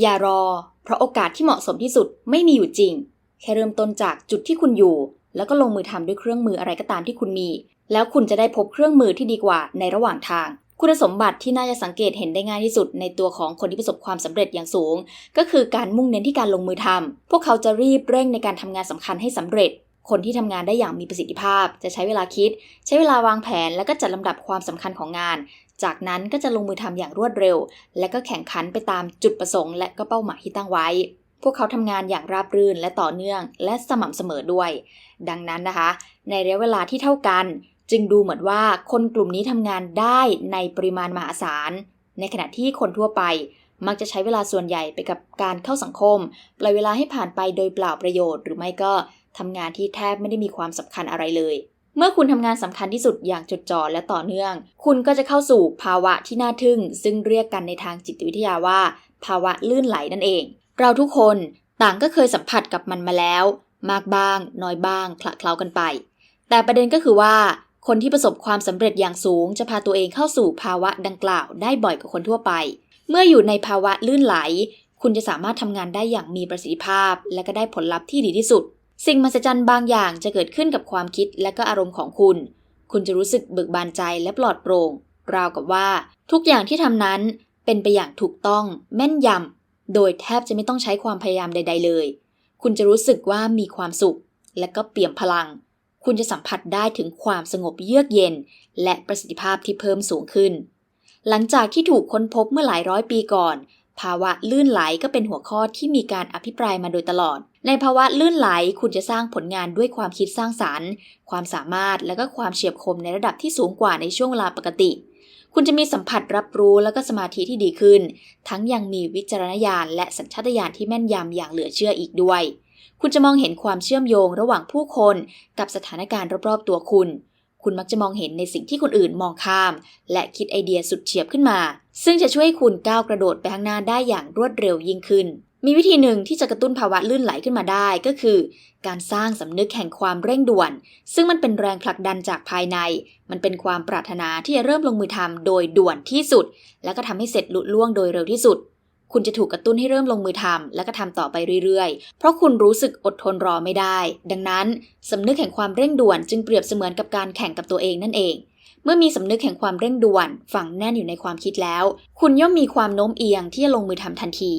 อย่ารอ เพราะโอกาสที่เหมาะสมที่สุดไม่มีอยู่จริง แค่เริ่มต้นจากจุดที่คุณอยู่ แล้วก็ลงมือทำด้วยเครื่องมืออะไรก็ตามที่คุณมี แล้วคุณจะได้พบเครื่องมือที่ดีกว่าในระหว่างทาง คุณสมบัติที่น่าจะสังเกตเห็นได้ง่ายที่สุดในตัวของคนที่ประสบความสำเร็จอย่างสูง ก็คือการมุ่งเน้นที่การลงมือทำพวกเขาจะรีบเร่งในการทำงานสำคัญให้สำเร็จคนที่ทำงานได้อย่างมีประสิทธิภาพ จะใช้เวลาคิด ใช้เวลาวางแผน แล้วก็จัดลำดับความสำคัญของงาน จากนั้นก็จะลงมือทำอย่างรวดเร็ว และก็แข่งขันไปตามจุดประสงค์ และก็เป้าหมายที่ตั้งไว้ พวกเขาทำงานอย่างราบรื่นและต่อเนื่องและสม่ำเสมอด้วย ดังนั้นนะคะ ในระยะเวลาที่เท่ากัน จึงดูเหมือนว่าคนกลุ่มนี้ทำงานได้ในปริมาณมหาศาล ในขณะที่คนทั่วไปมักจะใช้เวลาส่วนใหญ่ไปกับการเข้าสังคม ปล่อยเวลาให้ผ่านไปโดยเปล่าประโยชน์ หรือไม่ก็ทำงานที่แทบไม่ได้มีความสำคัญอะไรเลย เมื่อคุณทำงานสำคัญที่สุดอย่างจดจ่อและต่อเนื่อง คุณก็จะเข้าสู่ภาวะที่น่าทึ่ง ซึ่งเรียกกันในทางจิตวิทยาว่า ภาวะลื่นไหลนั่นเอง เราทุกคนต่างก็เคยสัมผัสกับมันมาแล้ว มากบ้าง น้อยบ้างคละเคล้ากันไป แต่ประเด็นก็คือว่า คนที่ประสบความสำเร็จอย่างสูง จะพาตัวเองเข้าสู่ภาวะดังกล่าวได้บ่อยกว่าคนทั่วไป เมื่ออยู่ในภาวะลื่นไหล คุณจะสามารถทำงานได้อย่างมีประสิทธิภาพ และก็ได้ผลลัพธ์ที่ดีที่สุด สิ่งมหัศจรรย์บางอย่างจะเกิดขึ้นกับความคิดและก็อารมณ์ของคุณ คุณจะรู้สึกเบิกบานใจและปลอดโปร่ง ราวกับว่า ทุกอย่างที่ทำนั้นเป็นไปอย่างถูกต้อง แม่นยำ โดยแทบจะไม่ต้องใช้ความพยายามใด ๆ เลย คุณจะรู้สึกว่ามีความสุข และก็เปี่ยมพลัง คุณจะสัมผัสได้ถึงความสงบเยือกเย็น และประสิทธิภาพที่เพิ่มสูงขึ้น หลังจากที่ถูกค้นพบเมื่อหลายร้อยปีก่อน ภาวะลื่นไหลก็เป็นหัวข้อที่มีการอภิปรายมาโดยตลอด ในภาวะลื่นไหลคุณจะสร้างผลงานด้วยความคิดสร้างสารรค์ ความสามารถและก็ความเฉียบคมในระดับที่สูงกว่าในช่วงเวลาปกติ คุณจะมีสัมผัสรับรู้และก็สมาธิที่ดีขึ้น ทั้งยังมีวิจารณญาณและสัญชาตญาณที่แม่นยำอย่างเหลือเชื่ออีกด้วย คุณจะมองเห็นความเชื่อมโยงระหว่างผู้คน กับสถานการณ์รอบๆตัวคุณ คุณมักจะมองเห็นในสิ่งที่คนอื่นมองข้าม และคิดไอเดียสุดเฉียบขึ้นมา ซึ่งจะช่วยให้คุณก้าวกระโดดไปข้างหน้าได้อย่างรวดเร็วยิ่งขึ้น มีวิธีหนึ่งที่จะกระตุ้นภาวะลื่นไหลขึ้นมาได้ก็คือ การสร้างสำนึกแห่งความเร่งด่วน ซึ่งมันเป็นแรงผลักดันจากภายใน มันเป็นความปรารถนาที่จะเริ่มลงมือทำโดยด่วนที่สุด และก็ทำให้เสร็จลุล่วงโดยเร็วที่สุด คุณจะถูกกระตุ้นให้เริ่มลงมือทำและก็ทำต่อไปเรื่อยๆ เพราะคุณรู้สึกอดทนรอไม่ได้ ดังนั้นสำนึกแห่งความเร่งด่วนจึงเปรียบเสมือนกับการแข่งกับตัวเองนั่นเอง เมื่อมีสำนึกแห่งความเร่งด่วนฝังแน่นอยู่ในความคิดแล้ว คุณย่อมมีความโน้มเอียงที่จะลงมือทำทันที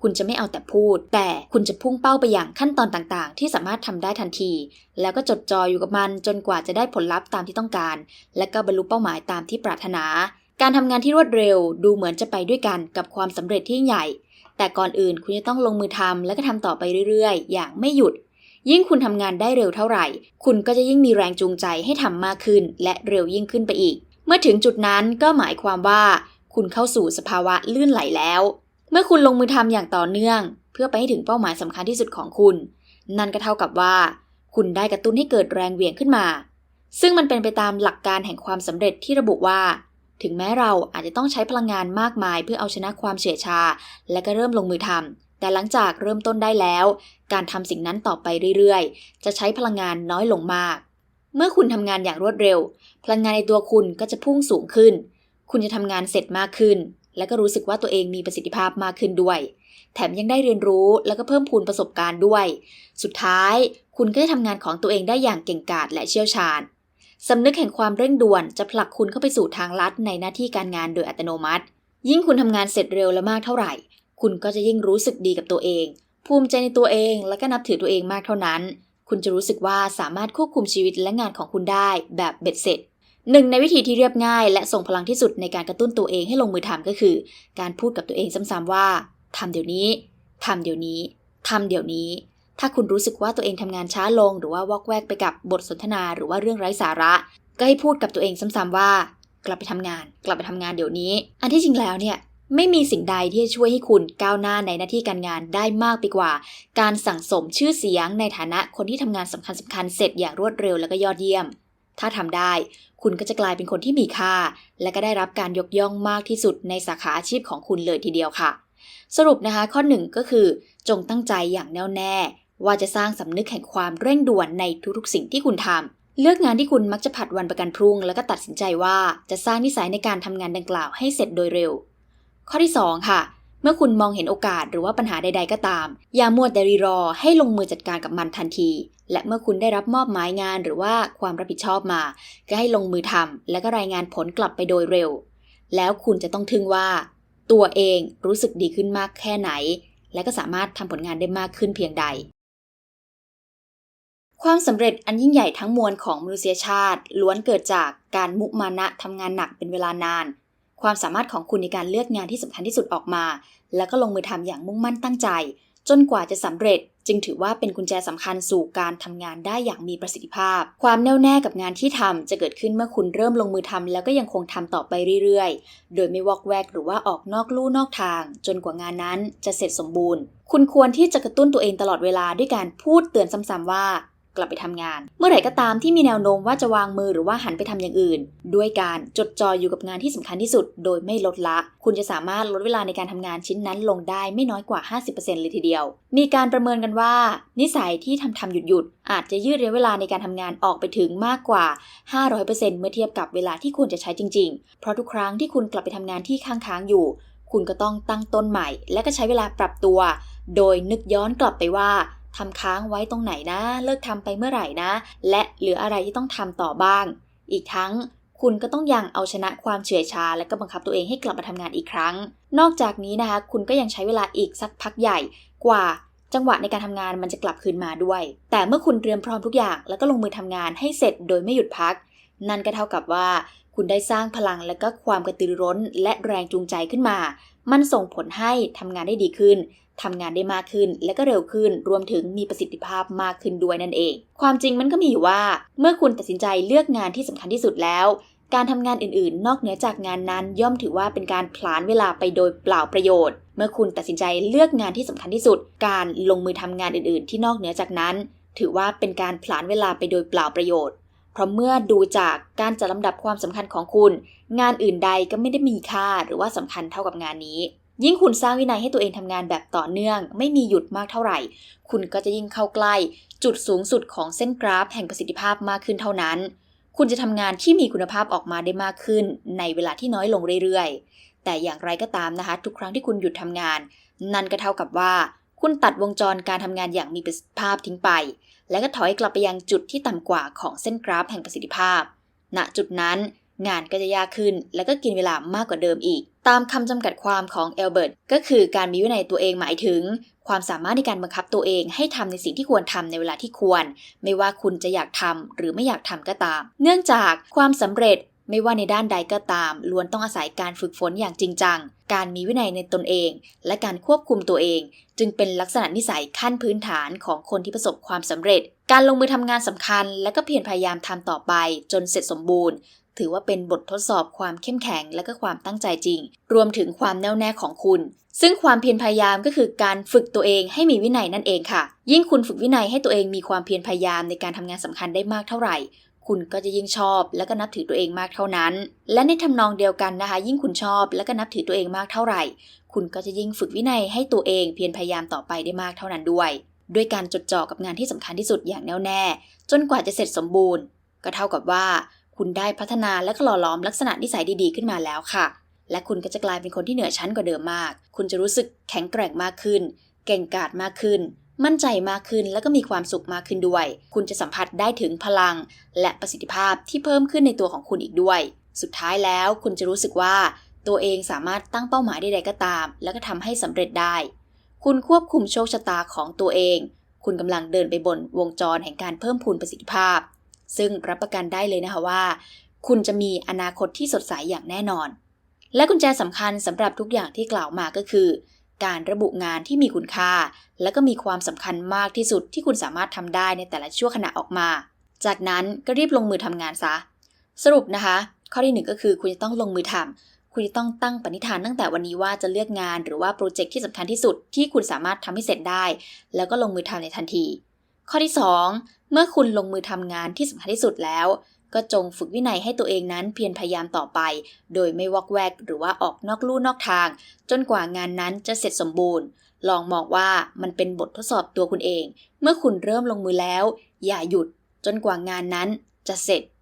คุณจะไม่เอาแต่พูด แต่คุณจะพุ่งเป้าไปอย่างขั้นตอนต่างๆ ที่สามารถทำได้ทันที แล้วก็จดจ่ออยู่กับมันจนกว่าจะได้ผลลัพธ์ตามที่ต้องการ และก็บรรลุเป้าหมายตามที่ปรารถนา การทำงานที่รวดเร็วดูเหมือนจะไปด้วยกันกับความสำเร็จที่ใหญ่ แต่ก่อนอื่นคุณจะต้องลงมือทำและก็ทำต่อไปเรื่อยๆ อย่างไม่หยุด ยิ่งคุณทำงานได้เร็วเท่าไหร่ คุณก็จะยิ่งมีแรงจูงใจให้ทำมากขึ้น และเร็วยิ่งขึ้นไปอีก เมื่อถึงจุดนั้นก็หมายความว่า คุณเข้าสู่สภาวะลื่นไหลแล้ว เมื่อคุณลงมือทำอย่างต่อเนื่อง เพื่อไปให้ถึงเป้าหมายสำคัญที่สุดของคุณ นั่นก็เท่ากับว่า คุณได้กระตุ้นให้เกิดแรงเหวี่ยงขึ้นมา ซึ่งมันเป็นไปตามหลักการแห่งความสำเร็จที่ระบุว่า ถึงแม้เราอาจจะต้องใช้พลังงานมากมาย เพื่อเอาชนะความเฉื่อยชา และก็เริ่มลงมือทำแต่หลังจากเริ่มต้นได้แล้ว การทำสิ่งนั้นต่อไปเรื่อยๆ จะใช้พลังงานน้อยลงมาก เมื่อคุณทำงานอย่างรวดเร็ว พลังงานในตัวคุณก็จะพุ่งสูงขึ้น คุณจะทำงานเสร็จมากขึ้น และก็รู้สึกว่าตัวเองมีประสิทธิภาพมากขึ้นด้วย แถมยังได้เรียนรู้แล้วก็เพิ่มพูนประสบการณ์ด้วย สุดท้าย คุณก็จะทำงานของตัวเองได้อย่างเก่งกาจและเชี่ยวชาญ สำนึกแห่งความเร่งด่วนจะผลักคุณเข้าไปสู่ทางลัดในหน้าที่การงานโดยอัตโนมัติ ยิ่งคุณทำงานเสร็จเร็วและมากเท่าไหร่ คุณก็จะยิ่งรู้สึกดีกับตัวเอง ภูมิใจในตัวเองและก็นับถือตัวเองมากเท่านั้น คุณจะรู้สึกว่าสามารถควบคุมชีวิตและงานของคุณได้แบบเบ็ดเสร็จหนึ่งในวิธีที่เรียบง่ายและส่งพลังที่สุดในการกระตุ้นตัวเองให้ลงมือทำก็คือ การพูดกับตัวเองซ้ำๆว่าทำเดี๋ยวนี้ทำเดี๋ยวนี้ทำเดี๋ยวนี้ ถ้าคุณรู้สึกว่าตัวเองทำงานช้าลง หรือว่าวอกแวกไปกับบทสนทนา หรือว่าเรื่องไร้สาระ ก็ให้พูดกับตัวเองซ้ำๆว่า กลับไปทำงาน กลับไปทำงานเดี๋ยวนี้ อันที่จริงแล้วเนี่ยไม่มีสิ่งใดที่จะช่วยให้คุณก้าวหน้าในหน้าที่การงานได้มากไปกว่า การสั่งสมชื่อเสียงในฐานะคนที่ทำงานสำคัญสคัญๆเสร็จอย่างรวดเร็วและก็ยอดเยี่ยม ถ้าทำได้ คุณก็จะกลายเป็นคนที่มีค่า และก็ได้รับการยกย่องมากที่สุดในสาขาอาชีพของคุณเลยทีเดียวค่ะ สรุปนะคะข้อหนึ่งก็คือ จงตั้งใจอย่างแน่วแน่ ว่าจะสร้างสำนึกแห่งความเร่งด่วนในทุกๆสิ่งที่คุณทำ เลือกงานที่คุณมักจะผัดวันประกันพรุ่ง แล้วก็ตัดสินใจว่าจะสร้างนิสัยในการทำงานดังกล่าวให้เสร็จโดยเร็ว ข้อที่ 2 ค่ะ เมื่อคุณมองเห็นโอกาสหรือว่าปัญหาใด ๆ ก็ตาม อย่ามัวแต่รีรอให้ลงมือจัดการกับมันทันที และเมื่อคุณได้รับมอบหมายงานหรือว่าความรับผิดชอบมา ก็ให้ลงมือทำและก็รายงานผลกลับไปโดยเร็ว แล้วคุณจะต้องทึ่งว่า ตัวเองรู้สึกดีขึ้นมากแค่ไหนและก็สามารถทำผลงานได้มากขึ้นเพียงใด ความสำเร็จอันยิ่งใหญ่ทั้งมวลของมนุษยชาติ ล้วนเกิดจากการมุมานะทำงานหนักเป็นเวลานาน ความสามารถของคุณในการเลือกงานที่สำคัญที่สุดออกมา แล้วก็ลงมือทำอย่างมุ่งมั่นตั้งใจ จนกว่าจะสำเร็จ จึงถือว่าเป็นกุญแจสำคัญสู่การทำงานได้อย่างมีประสิทธิภาพ ความแน่วแน่กับงานที่ทำจะเกิดขึ้นเมื่อคุณเริ่มลงมือทำแล้วก็ยังคงทำต่อไปเรื่อยๆ โดยไม่วอกแวกหรือว่าออกนอกลู่นอกทาง จนกว่างานนั้นจะเสร็จสมบูรณ์ คุณควรที่จะกระตุ้นตัวเองตลอดเวลาด้วยการพูดเตือนซ้ำๆว่า กลับไปทำงาน เมื่อไหร่ก็ตามที่มีแนวโน้มว่าจะวางมือหรือว่าหันไปทำอย่างอื่น ด้วยการจดจ่ออยู่กับงานที่สำคัญที่สุด โดยไม่ลดละ คุณจะสามารถลดเวลาในการทำงานชิ้นนั้นลงได้ไม่น้อยกว่า 50%เลยทีเดียว มีการประเมินกันว่า นิสัยที่ทำทำหยุดหยุดอาจจะยืดระยะเวลาในการทำงานออกไปถึงมากกว่า 500%เมื่อเทียบกับเวลาที่ควรจะใช้จริง ๆ เพราะทุกครั้งที่คุณกลับไปทำงานที่ค้างๆอยู่ คุณก็ต้องตั้งต้นใหม่ และก็ใช้เวลาปรับตัว โดยนึกย้อนกลับไปว่า ทำค้างไว้ตรงไหนนะ เลิกทำไปเมื่อไหร่นะ และเหลืออะไรที่ต้องทำต่อบ้าง อีกทั้งคุณก็ต้องยังเอาชนะความเฉื่อยชา และก็บังคับตัวเองให้กลับมาทำงานอีกครั้ง นอกจากนี้นะคะ คุณก็ยังใช้เวลาอีกสักพักใหญ่กว่าจังหวะในการทำงานมันจะกลับคืนมาด้วย แต่เมื่อคุณเตรียมพร้อมทุกอย่าง แล้วก็ลงมือทำงานให้เสร็จโดยไม่หยุดพัก นั่นก็เท่ากับว่า คุณได้สร้างพลังและก็ความกระตือร้น และแรงจูงใจขึ้นมา มันส่งผลให้ทำงานได้ดีขึ้น ทำงานได้มากขึ้นและก็เร็วขึ้นรวมถึงมีประสิทธิภาพมากขึ้นด้วยนั่นเอง ความจริงมันก็มีอยู่ว่า เมื่อคุณตัดสินใจเลือกงานที่สำคัญที่สุดแล้ว การทำงานอื่นๆ นอกเหนือจากงานนั้น ย่อมถือว่าเป็นการผลาญเวลาไปโดยเปล่าประโยชน์ เมื่อคุณตัดสินใจเลือกงานที่สำคัญที่สุด การลงมือทำงานอื่นๆ ที่นอกเหนือจากนั้น ถือว่าเป็นการผลาญเวลาไปโดยเปล่าประโยชน์เพราะเมื่อดูจากการจัดลำดับความสำคัญของคุณ งานอื่นใดก็ไม่ได้มีค่าหรือว่าสำคัญเท่ากับงานนี้ ยิ่งคุณสร้างวินัยให้ตัวเองทำงานแบบต่อเนื่อง ไม่มีหยุดมากเท่าไหร่ คุณก็จะยิ่งเข้าใกล้ จุดสูงสุดของเส้นกราฟแห่งประสิทธิภาพมากขึ้นเท่านั้น คุณจะทำงานที่มีคุณภาพออกมาได้มากขึ้น ในเวลาที่น้อยลงเรื่อยๆ แต่อย่างไรก็ตามนะคะ ทุกครั้งที่คุณหยุดทำงาน นั่นก็เท่ากับว่า คุณตัดวงจรการทำงานอย่างมีประสิทธิภาพทิ้งไป และก็ถอยกลับไปยังจุดที่ต่ำกว่าของเส้นกราฟแห่งประสิทธิภาพ ณ จุดนั้น งานก็จะยากขึ้น และก็กินเวลามากกว่าเดิมอีก ตามคำจำกัดความของเอลเบิร์ตก็คือการมีวินัยตัวเองหมายถึง ความสามารถในการบังคับตัวเองให้ทำในสิ่งที่ควรทำในเวลาที่ควร ไม่ว่าคุณจะอยากทำหรือไม่อยากทำก็ตาม เนื่องจากความสำเร็จไม่ว่าในด้านใดก็ตาม ล้วนต้องอาศัยการฝึกฝนอย่างจริงจัง การมีวินัยในตนเอง และการควบคุมตัวเอง จึงเป็นลักษณะนิสัยขั้นพื้นฐานของคนที่ประสบความสำเร็จ การลงมือทำงานสำคัญ และก็เพียรพยายามทำต่อไปจนเสร็จสมบูรณ์ ถือว่าเป็นบททดสอบความเข้มแข็งและก็ความตั้งใจจริง รวมถึงความแน่วแน่ของคุณ ซึ่งความเพียรพยายามก็คือการฝึกตัวเองให้มีวินัยนั่นเองค่ะ ยิ่งคุณฝึกวินัยให้ตัวเองมีความเพียรพยายามในการทำงานสำคัญได้มากเท่าไหร่ คุณก็จะยิ่งชอบและก็นับถือตัวเองมากเท่านั้น และในทำนองเดียวกันนะคะ ยิ่งคุณชอบและก็นับถือตัวเองมากเท่าไหร่ คุณก็จะยิ่งฝึกวินัยให้ตัวเองเพียรพยายามต่อไปได้มากเท่านั้นด้วย ด้วยการจดจ่อกับงานที่สำคัญที่สุดอย่างแน่วแน่ จนกว่าจะเสร็จสมบูรณ์ ก็เท่ากับว่า คุณได้พัฒนาและก็หล่อหลอมลักษณะนิสัยดีๆขึ้นมาแล้วค่ะ และคุณก็จะกลายเป็นคนที่เหนือชั้นกว่าเดิมมาก คุณจะรู้สึกแข็งแกร่งมากขึ้น เก่งกาจมากขึ้น มั่นใจมากขึ้น แล้วก็มีความสุขมากขึ้นด้วย คุณจะสัมผัสได้ถึงพลัง และประสิทธิภาพที่เพิ่มขึ้นในตัวของคุณอีกด้วย สุดท้ายแล้วคุณจะรู้สึกว่า ตัวเองสามารถตั้งเป้าหมายใดๆก็ตาม แล้วก็ทำให้สำเร็จได้ คุณควบคุมโชคชะตาของตัวเอง คุณกำลังเดินไปบนวงจรแห่งการเพิ่มพูนประสิทธิภาพ ซึ่งรับประกันได้เลยนะคะว่า คุณจะมีอนาคตที่สดใสอย่างแน่นอน และกุญแจสำคัญสำหรับทุกอย่างที่กล่าวมาก็คือ การระบุงานที่มีคุณค่า และก็มีความสำคัญมากที่สุดที่คุณสามารถทำได้ในแต่ละชั่วขณะออกมา จากนั้นก็รีบลงมือทำงานซะ สรุปนะคะ ข้อที่หนึ่งก็คือคุณจะต้องลงมือทำคุณจะต้องตั้งปณิธานตั้งแต่วันนี้ว่าจะเลือกงานหรือว่าโปรเจกต์ที่สำคัญที่สุดที่คุณสามารถทำให้เสร็จได้ แล้วก็ลงมือทำในทันที ข้อที่ 2 เมื่อคุณลงมือทำงานที่สำคัญที่สุดแล้ว ก็จงฝึกวินัยให้ตัวเองนั้นเพียรพยายามต่อไป โดยไม่วอกแวกหรือว่าออกนอกลู่นอกทาง จนกว่างานนั้นจะเสร็จสมบูรณ์ ลองมองว่ามันเป็นบททดสอบตัวคุณเอง เมื่อคุณเริ่มลงมือแล้ว อย่าหยุดจนกว่างานนั้นจะเสร็จ